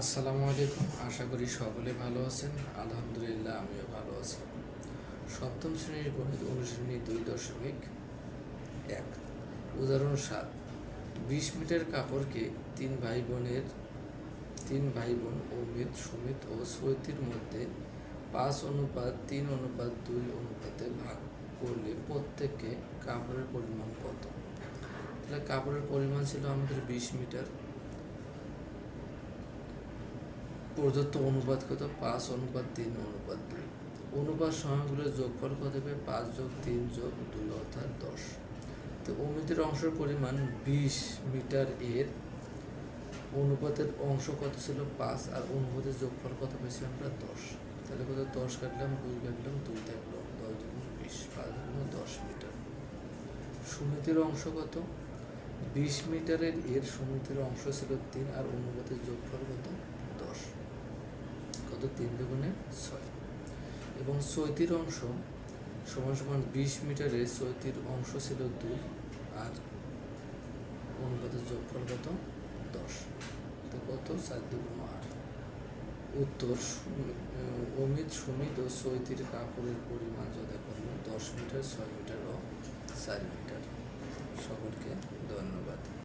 আসসালামু আলাইকুম। আশা করি সকলে ভালো আছেন। আলহামদুলিল্লাহ, আমিও ভালো আছি। সপ্তম শ্রেণির গণিত অনুশ্রেণী দুই দশমিক এক। উদাহরণ সাত। বিশ মিটার কাপড়কে তিন ভাই বোনের তিন ভাই বোন অমিত সুমিত ও সৈতির মধ্যে পাঁচ অনুপাত, তিন অনুপাত, দুই অনুপাতে ভাগ করলে প্রত্যেককে কাপড়ের পরিমাণ কত? তাহলে কাপড়ের পরিমাণ ছিল আমাদের বিশ মিটার। প্রদত্ত অনুপাত কত? পাঁচ অনুপাত তিন, অনুপাত দুই। অনুপাত সংখ্যাগুলোর যোগফল কত হবে? পাঁচ যোগ তিন যোগ দুই, অর্থাৎ দশ। তো অমিতের অংশের পরিমাণ বিশ মিটার এর অনুপাতের অংশ কত ছিল? পাঁচ। আর অনুপাতের যোগফল কত পেয়েছি আমরা? দশ। তাহলে কত? দশ কাটলাম, দুই কাটলাম, দুই থাকল দশ দুগুণ বিশ, পাঁচ দুগুণ দশ মিটার। সুমিতের অংশ কত? বিশ মিটারের এর সুমিতের অংশ ছিল তিন, আর অনুপাতের যোগফল কত? দশ। কত? তিন দুগুণে ছয়। এবং চৈতির অংশ সমান সমান বিশ মিটারে চৈতির অংশ ছিল দুই আর অনুপাতের যোগফল কত? দশ। তো কত? চার দুগুণ আট। উত্তর অমিত সুমিত ও চৈতির কাপড়ের পরিমাণ যথাক্রমে দশ মিটার, ছয় মিটার ও চার মিটার। সকলকে ধন্যবাদ।